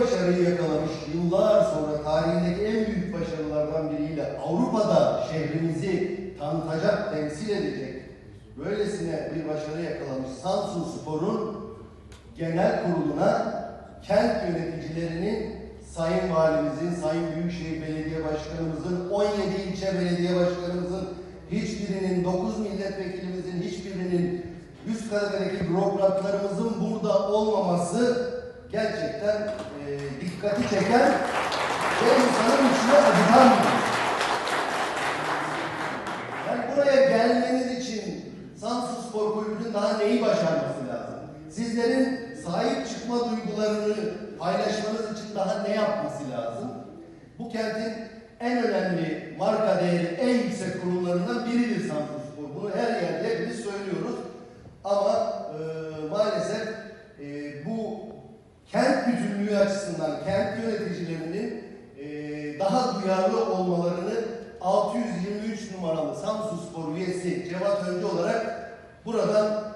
başarıyı yakalamış, yıllar sonra tarihindeki en büyük başarılardan biriyle Avrupa'da şehrimizi tanıtacak, temsil edecek böylesine bir başarı yakalamış Samsun Spor'un genel kuruluna kent yöneticilerinin Sayın Valimizin, Sayın Büyükşehir Belediye Başkanımızın, 17 ilçe belediye başkanımızın, hiçbirinin, 9 milletvekilimizin, hiçbirinin, üst kademedeki bürokratlarımızın burada olmaması gerçekten e, dikkati çeken ve insanın içine acıtan yani buraya gelmeniz için Samsun Spor Kulübü'nün daha neyi başarması lazım? Sizlerin sahip çıkma duygularını paylaşmanız için daha ne yapması lazım? Bu kentin en önemli marka değeri, en yüksek kurumlarından biridir Samsun Spor. Bunu her yerde hepimiz söylüyoruz. Ama e, maalesef e, bu kent bütünlüğü açısından kent yöneticilerinin e, daha duyarlı olmalarını 623 numaralı Samsun Spor üyesi Cevat Öncü olarak buradan